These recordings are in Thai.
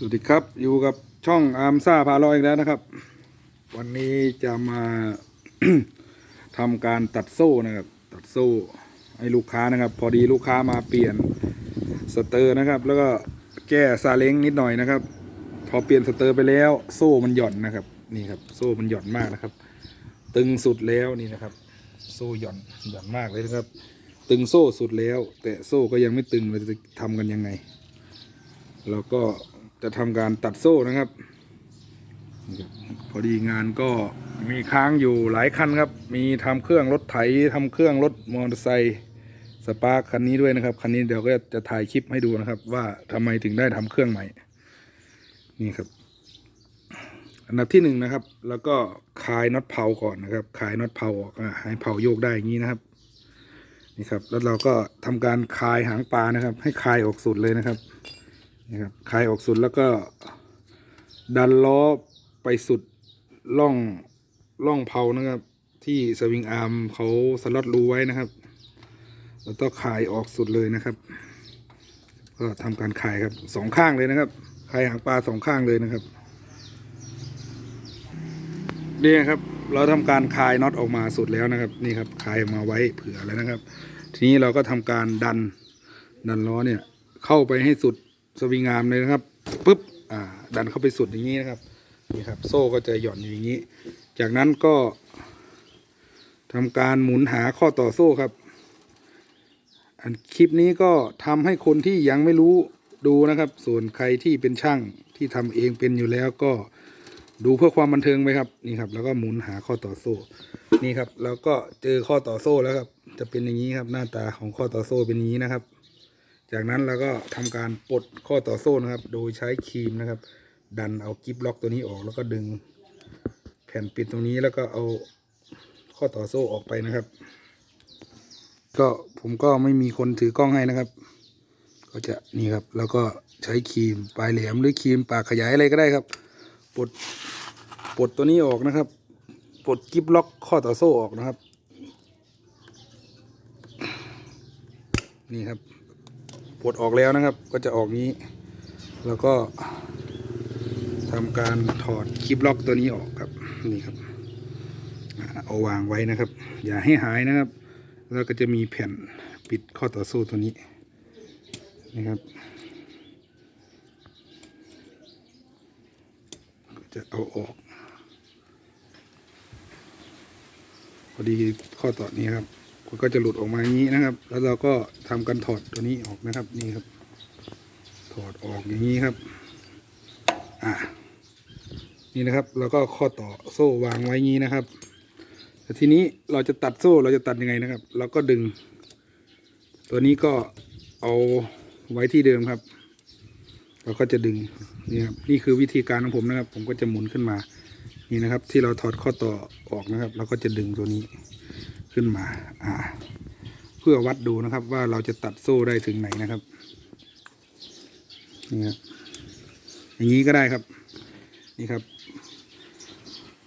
สวัสดีครับ อยู่กับช่องอาร์มซ่าพาลอยอีกแล้วนะครับ วันนี้จะมาทำการตัดโซ่นะครับ ตัดโซ่ให้ลูกค้านะครับ พอดีลูกค้ามาเปลี่ยนสเตอร์นะครับ แล้วก็แก้ซาเล้งนิดหน่อยนะครับ พอเปลี่ยนสเตอร์ไปแล้ว โซ่มันหย่อนนะครับ นี่ครับ โซ่มันหย่อนมากนะครับ ตึงสุดแล้วนี่นะครับ โซ่หย่อนหย่อนมากเลยนะครับ ตึงโซ่สุดแล้ว แต่โซ่ก็ยังไม่ตึงเราจะทำกันยังไงเราก็ จะทำการตัดโซ่นะครับ พอดีงานก็มีค้างอยู่หลายคันครับ มีทำเครื่องรถไถทำเครื่องรถมอเตอร์ไซค์สปาร์คคันนี้ด้วยนะครับ คันนี้เดี๋ยวก็จะถ่ายคลิปให้ดูนะครับ ว่าทำไมถึงได้ทำเครื่องใหม่ นี่ครับ อันดับที่หนึ่งนะครับ แล้วก็คลายน็อตเผาก่อนนะครับคลายน็อตเผาออกให้เผาโยกได้อย่างนี้นะครับนี่ครับ แล้วเราก็ทำการคลายหางปลานะครับ ให้คลายออกสุดเลยนะครับ นี่ครับคลายออกสุดแล้วก็ ดันล้อไปสุดล่องล่องเผานะครับ ที่สวิงอาร์มเขาสล็อตรูไว้นะครับแล้วก็คลายออกสุดเลยนะครับ ก็ทำการคลายครับสองข้างเลยนะครับคลายหางปลาสองข้างเลยนะครับนี่ครับเราทำการคลายน็อตออกมาสุดแล้วนะครับ นี่ครับคลายมาไว้เผื่อแล้วนะครับ ทีนี้เราก็ทำการดันดันล้อเนี่ยเข้าไปให้สุด สวิงอาร์มเลยนะครับปุ๊บอ่าดันเข้าไปสุดอย่างนี้นะครับนี่ครับ โซ่ก็จะหย่อนอยู่อย่างนี้ จากนั้นก็ทำการหมุนหาข้อต่อโซ่ครับ อันคลิปนี้ก็ทำให้คนที่ยังไม่รู้ดูนะครับ ส่วนใครที่เป็นช่างที่ทำเองเป็นอยู่แล้วก็ดูเพื่อความบันเทิงไปครับนี่ครับ แล้วก็หมุนหาข้อต่อโซ่ นี่ครับ แล้วก็เจอข้อต่อโซ่แล้วครับ จะเป็นอย่างนี้ครับ หน้าตาของข้อต่อโซ่เป็นอย่างนี้นะครับ จากนั้นเราก็ทำการปลดข้อต่อโซ่นะครับ โดยใช้ครีมนะครับ ดันเอากิฟล็อกตัวนี้ออก แล้วก็ดึง แผ่นปิดตรงนี้แล้วก็เอาข้อต่อโซ่ออกไปนะครับ ก็ผมก็ไม่มีคนถือกล้องให้นะครับ ก็จะนี่ครับ แล้วก็ใช้ครีมปลายแหลมหรือครีมปากขยายอะไรก็ได้ครับปลดปลดตัวนี้ออกนะครับปลดกิฟล็อกข้อต่อโซ่ออกนะครับ นี่ครับ ปลดออกแล้วนะครับ ก็จะออกนี้ แล้วก็ทำการถอดคลิปล็อกตัวนี้ออกครับนี่ครับเอาวางไว้นะครับ อย่าให้หายนะครับ แล้วก็จะมีแผ่นปิดข้อต่อสู้ตัวนี้นะครับก็จะเอาออกพอดีข้อต่อนี้ครับ ก็จะหลุดออกมาอย่างนี้นะครับ แล้วเราก็ทำการถอดตัวนี้ออกนะครับ นี่ครับ ถอดออกอย่างนี้ครับ อ่านี่นะครับแล้วก็ข้อต่อโซ่วางไว้งี้นะครับ แต่ทีนี้เราจะตัดโซ่เราจะตัดยังไงนะครับ เราก็ดึง ตัวนี้ก็เอาไว้ที่เดิมครับ เราก็จะดึงนี่ครับนี่คือวิธีการของผมนะครับ ผมก็จะหมุนขึ้นมา นี่นะครับ ที่เราถอดข้อต่อออกนะครับ เราก็จะดึงตัวนี้ ขึ้นมา อ่า เพื่อวัดดูนะครับ ว่าเราจะตัดโซ่ได้ถึงไหนนะครับนี่ครับอย่างนี้ก็ได้ครับ นี่ครับ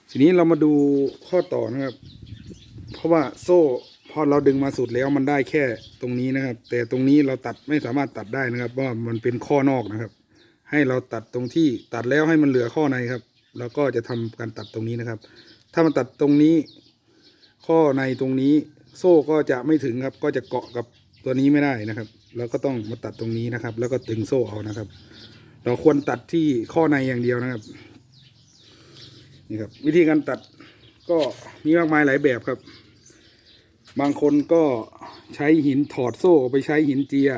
ทีนี้เรามาดูข้อต่อนะครับ เพราะว่าโซ่พอเราดึงมาสุดแล้วมันได้แค่ตรงนี้นะครับ แต่ตรงนี้เราตัดไม่สามารถตัดได้นะครับเพราะมันเป็นข้อนอกนะครับ ให้เราตัดตรงที่ตัดแล้วให้มันเหลือข้อในครับ แล้วก็จะทำการตัดตรงนี้นะครับ ถ้ามันตัดตรงนี้ ข้อในตรงนี้โซ่ก็จะไม่ถึงครับ ก็จะเกาะกับตัวนี้ไม่ได้นะครับเราก็ต้องมาตัดตรงนี้นะครับ แล้วก็ตึงโซ่เอานะครับ เราควรตัดที่ข้อในอย่างเดียวนะครับ นี่ครับ วิธีการตัดก็มีมากมายหลายแบบครับ บางคนก็ใช้หินถอดโซ่ไปใช้หินเจีย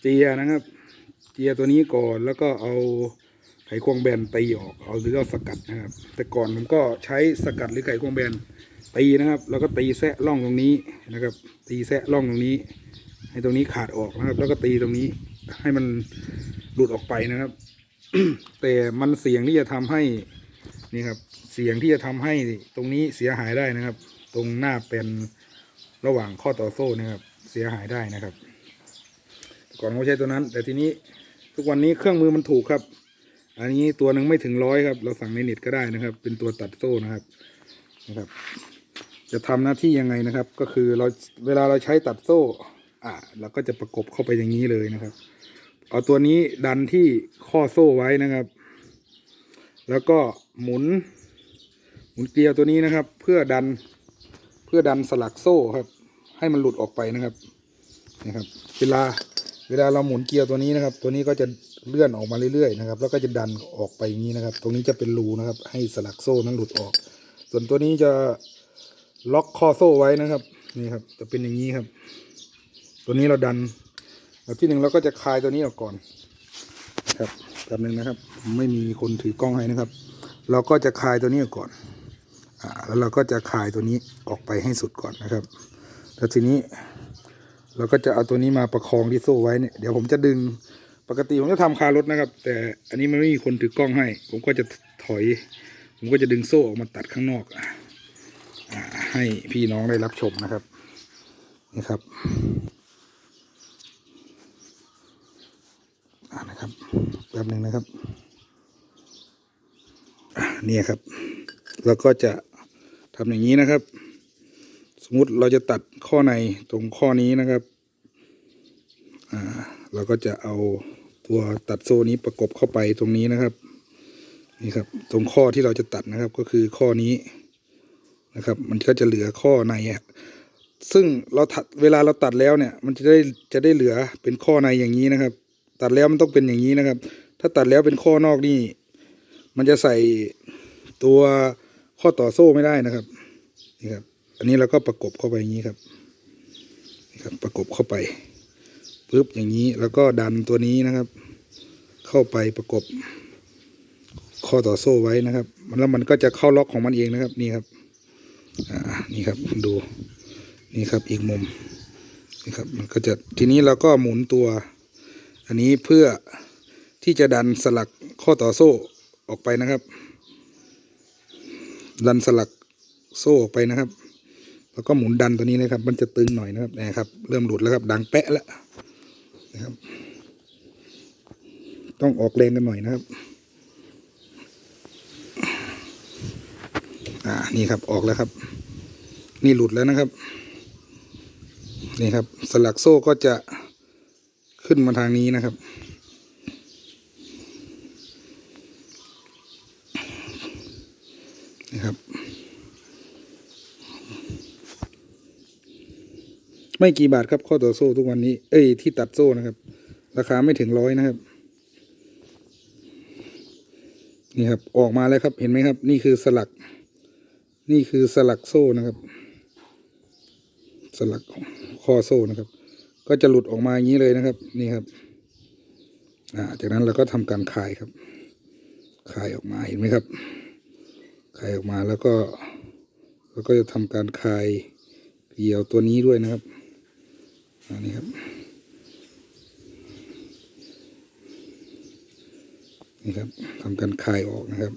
เจียนะครับ เจียตัวนี้ก่อนแล้วก็เอาไขควงแบนตีออกเอาหรือเอาสกัดนะครับ แต่ก่อนผมก็ใช้สกัดหรือไขควงแบน ตีนะครับ แล้วก็ตีแซะร่องตรงนี้นะครับ ตีแซะร่องตรงนี้ ให้ตรงนี้ขาดออกนะครับ แล้วก็ตีตรงนี้ให้มันหลุดออกไปนะครับ แต่มันเสี่ยงที่จะทำให้นี่ครับเสี่ยงที่จะทำให้ตรงนี้เสียหายได้นะครับ ตรงหน้าเป็นระหว่างข้อต่อโซ่นะครับ เสียหายได้นะครับ ก่อนผมใช้ตัวนั้น แต่ทีนี้ทุกวันนี้เครื่องมือมันถูกครับ อันนี้ตัวหนึ่งไม่ถึงร้อยครับ เราสั่งในเน็ตก็ได้นะครับ เป็นตัวตัดโซ่นะครับนะครับ จะทำหน้าที่ยังไงนะครับ ก็คือเราเวลาเราใช้ตัดโซ่ อ่าเราก็จะประกบเข้าไปอย่างนี้เลยนะครับ เอาตัวนี้ดันที่ข้อโซ่ไว้นะครับ แล้วก็หมุน หมุนเกลียวตัวนี้นะครับ เพื่อดันเพื่อดันสลักโซ่ครับ ให้มันหลุดออกไปนะครับนะครับ เวลาเวลาเราหมุนเกลียวตัวนี้นะครับ ตัวนี้ก็จะเลื่อนออกมาเรื่อยๆนะครับ แล้วก็จะดันออกไปอย่างนี้นะครับ ตรงนี้จะเป็นรูนะครับ ให้สลักโซ่นั้นหลุดออก ส่วนตัวนี้จะ ล็อกข้อโซ่ไว้นะครับ นี่ครับ จะเป็นอย่างนี้ครับ ตัวนี้เราดันแบบที่หนึ่งเราก็จะคลายตัวนี้ออกก่อน ครับแบบหนึ่งนะครับ ไม่มีคนถือกล้องให้นะครับ เราก็จะคลายตัวนี้ออกก่อนอ่าแล้วเราก็จะคลายตัวนี้ออกไปให้สุดก่อนนะครับแล้วทีนี้เราก็จะเอาตัวนี้มาประคองที่โซ่ไว้เนี่ยเดี๋ยวผมจะดึงปกติผมจะทำคารถนะครับ แต่อันนี้มันไม่มีคนถือกล้องให้ ผมก็จะถอย ผมก็จะดึงโซ่ออกมาตัดข้างนอกอะ ให้พี่น้องได้รับชมนะครับนี่ครับอ่านะครับแป๊บหนึ่งนะครับเนี่ยครับแล้วก็จะทำอย่างนี้นะครับ สมมุติเราจะตัดข้อในตรงข้อนี้นะครับอ่าเราก็จะเอาตัวตัดโซ่นี้ประกบเข้าไปตรงนี้นะครับนี่ครับ ตรงข้อที่เราจะตัดนะครับก็คือข้อนี้ นะครับ มันก็จะเหลือข้อในอะซึ่งเราตัดเวลาเราตัดแล้วเนี่ย มันจะได้จะได้เหลือเป็นข้อในอย่างนี้นะครับ ตัดแล้วมันต้องเป็นอย่างนี้นะครับ ถ้าตัดแล้วเป็นข้อนอกนี่ มันจะใส่ตัวข้อต่อโซ่ไม่ได้นะครับนี่ครับ อันนี้เราก็ประกบเข้าไปอย่างนี้ครับนี่ครับ ประกบเข้าไปปึ๊บอย่างนี้แล้วก็ดันตัวนี้นะครับ เข้าไปประกบข้อต่อโซ่ไว้นะครับ แล้วมันก็จะเข้าล็อกของมันเองนะครับ นี่ครับ นี่ครับดูนี่ครับอีกมุมนี่ครับมันก็จะทีนี้เราก็หมุนตัว อันนี้เพื่อที่จะดันสลักข้อต่อโซ่ออกไปนะครับ ดันสลักโซ่ออกไปนะครับ แล้วก็หมุนดันตัวนี้นะครับ มันจะตึงหน่อยนะครับนะครับ เริ่มหลุดแล้วครับ ดังแปะแล้วนะครับ ต้องออกแรงกันหน่อยนะครับ อ่านี่ครับออกแล้วครับ นี่หลุดแล้วนะครับ นี่ครับ สลักโซ่ก็จะขึ้นมาทางนี้นะครับนี่ครับ ไม่กี่บาทครับข้อต่อโซ่ทุกวันนี้ เอ้ยที่ตัดโซ่นะครับ ราคาไม่ถึงร้อยนะครับนี่ครับ ออกมาแล้วครับเห็นไหมครับ นี่คือสลัก นี่คือสลักโซ่นะครับ สลักข้อโซ่นะครับ ก็จะหลุดออกมาอย่างนี้เลยนะครับ นี่ครับ อ่า จากนั้นเราก็ทำการคลายครับคลายออกมาเห็นไหมครับคลายออกมาแล้วก็เราก็จะทำการคลายเกลียวตัวนี้ด้วยนะครับอันนี้ครับนี่ครับทำการคลายออกนะครับ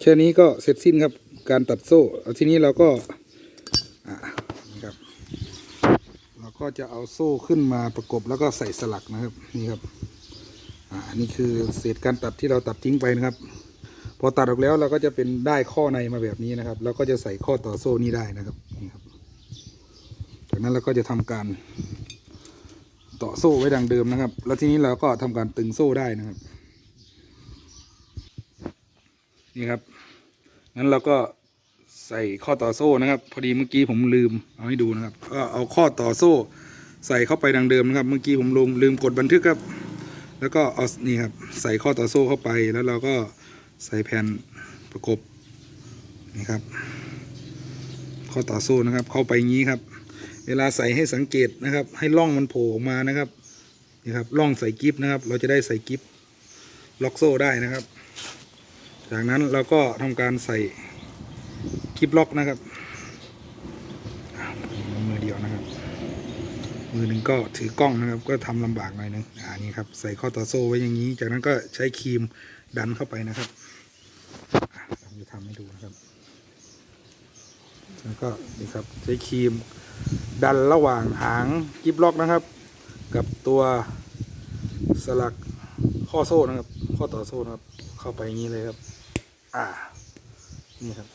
แค่นี้ก็เสร็จสิ้นครับการตัดโซ่เอาทีนี้เราก็นะครับ เราก็จะเอาโซ่ขึ้นมาประกบแล้วก็ใส่สลักนะครับนี่ครับอ่านี่คือเศษการตัดที่เราตัดทิ้งไปนะครับ พอตัดออกแล้วเราก็จะเป็นได้ข้อในมาแบบนี้นะครับ แล้วก็จะใส่ข้อต่อโซ่นี้ได้นะครับนี่ครับ จากนั้นเราก็จะทำการต่อโซ่ไว้ดังเดิมนะครับ แล้วทีนี้เราก็ทำการตึงโซ่ได้นะครับ นี่ครับนั้นเราก็ใส่ข้อต่อโซ่นะครับ พอดีเมื่อกี้ผมลืมเอาให้ดูนะครับก็เอาข้อต่อโซ่ ใส่เข้าไปดังเดิมนะครับ เมื่อกี้ผมลืมลืมกดบันทึกครับ แล้วก็เอานี่ครับใส่ข้อต่อโซ่เข้าไปแล้วเราก็ใส่แผ่นประกบนี่ครับ ข้อต่อโซ่นะครับ เข้าไปงนี้ครับ เวลาใส่ให้สังเกตนะครับ ให้ร่องมันโผล่ออกมานะครับนี่ครับร่องใส่กิฟนะครับ เราจะได้ใส่กิฟล็อกโซ่ได้นะครับ จากนั้นเราก็ทำการใส่กิฟล็อกนะครับมือเดียวนะครับ มือหนึ่งก็ถือกล้องนะครับ ก็ทำลำบากหน่อยนึงอ่านี่ครับใส่ข้อต่อโซ่ไว้อย่างนี้ จากนั้นก็ใช้ครีมดันเข้าไปนะครับผมจะทำให้ดูนะครับแล้วก็นี่ครับใช้ครีมดันระหว่างหางกิฟล็อกนะครับ กับตัวสลักข้อโซ่นะครับ ข้อต่อโซ่นะครับ เข้าไปอย่างนี้เลยครับ อ่า นี่ครับ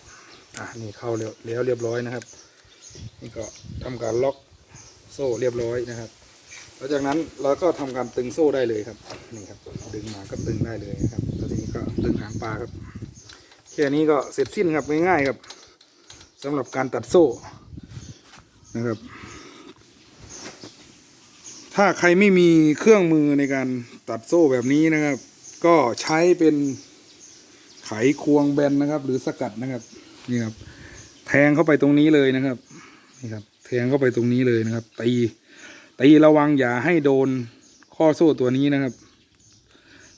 อ่านี่เข้าแล้วแล้วเรียบร้อยนะครับ นี่ก็ทำการล็อกโซ่เรียบร้อยนะครับหลังจากนั้นเราก็ทำการตึงโซ่ได้เลยครับ นี่ครับ ดึงมาก็ตึงได้เลยนะครับแล้วทีนี้ก็ดึงหางปลาครับแค่นี้ก็เสร็จสิ้นครับง่ายๆครับสำหรับการตัดโซ่นะครับ ถ้าใครไม่มีเครื่องมือในการตัดโซ่แบบนี้นะครับ ก็ใช้เป็น ไขควงแบนนะครับ หรือสกัดนะครับนี่ครับ แทงเข้าไปตรงนี้เลยนะครับนี่ครับ แทงเข้าไปตรงนี้เลยนะครับ ตีตีระวังอย่าให้โดนข้อโซ่ตัวนี้นะครับ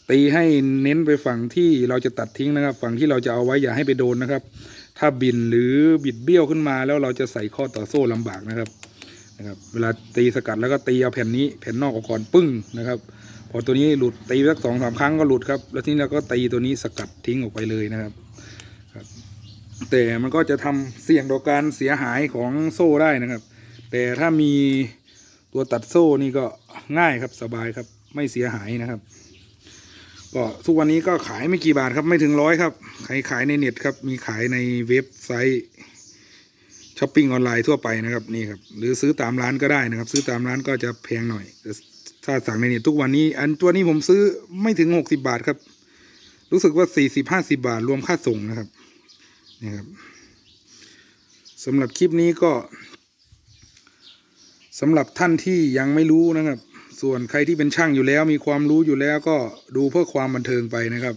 ตีให้เน้นไปฝั่งที่เราจะตัดทิ้งนะครับ ฝั่งที่เราจะเอาไว้อย่าให้ไปโดนนะครับ ถ้าบินหรือบิดเบี้ยวขึ้นมา แล้วเราจะใส่ข้อต่อโซ่ลำบากนะครับนะครับ เวลาตีสกัดแล้วก็ตีเอาแผ่นนี้แผ่นนอกออกก่อนปึ้งนะครับ พอตัวนี้หลุดตีสักสองสามครั้งก็หลุดครับ แล้วทีนี้เราก็ตีตัวนี้สกัดทิ้งออกไปเลยนะครับครับ แต่มันก็จะทำเสี่ยงต่อการเสียหายของโซ่ได้นะครับ แต่ถ้ามีตัวตัดโซ่นี่ก็ง่ายครับสบายครับ ไม่เสียหายนะครับก็ทุกวันนี้ก็ขายไม่กี่บาทครับไม่ถึงร้อยครับใครขายในเน็ตครับ มีขายในเว็บไซต์ช้อปปิ้งออนไลน์ทั่วไปนะครับนี่ครับหรือซื้อตามร้านก็ได้นะครับ ซื้อตามร้านก็จะแพงหน่อย ถ้าสั่งในน็ตทุกวันนี้ อันตัวนี้ผมซื้อไม่ถึงหกสิบาทครับ รู้สึกว่าสี่สิบห้าสิบาทรวมค่าส่งนะครับนี่ครับสำหรับคลิปนี้ก็สำหรับท่านที่ยังไม่รู้นะครับ ส่วนใครที่เป็นช่างอยู่แล้ว มีความรู้อยู่แล้วก็ดูเพื่อความบันเทิงไปนะครับ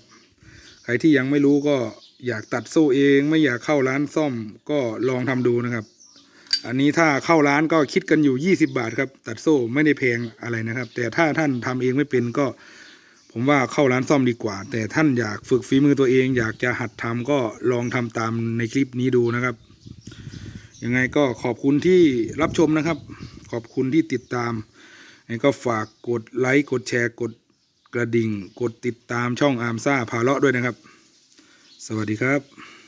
ใครที่ยังไม่รู้ก็อยากตัดโซ่เอง ไม่อยากเข้าร้านซ่อมก็ลองทำดูนะครับ อันนี้ถ้าเข้าร้านก็คิดกันอยู่ 20 บาทครับ ตัดโซ่ไม่ได้แพงอะไรนะครับ แต่ถ้าท่านทำเองไม่เป็นก็ ผมว่าเข้าร้านซ่อมดีกว่า แต่ท่านอยากฝึกฝีมือตัวเอง อยากจะหัดทำก็ลองทำตามในคลิปนี้ดูนะครับ ยังไงก็ขอบคุณที่รับชมนะครับ ขอบคุณที่ติดตามก็ฝากกดไลค์กดแชร์กดกระดิ่ง กดติดตามช่องอาร์มซ่าพาเลาะด้วยนะครับ สวัสดีครับ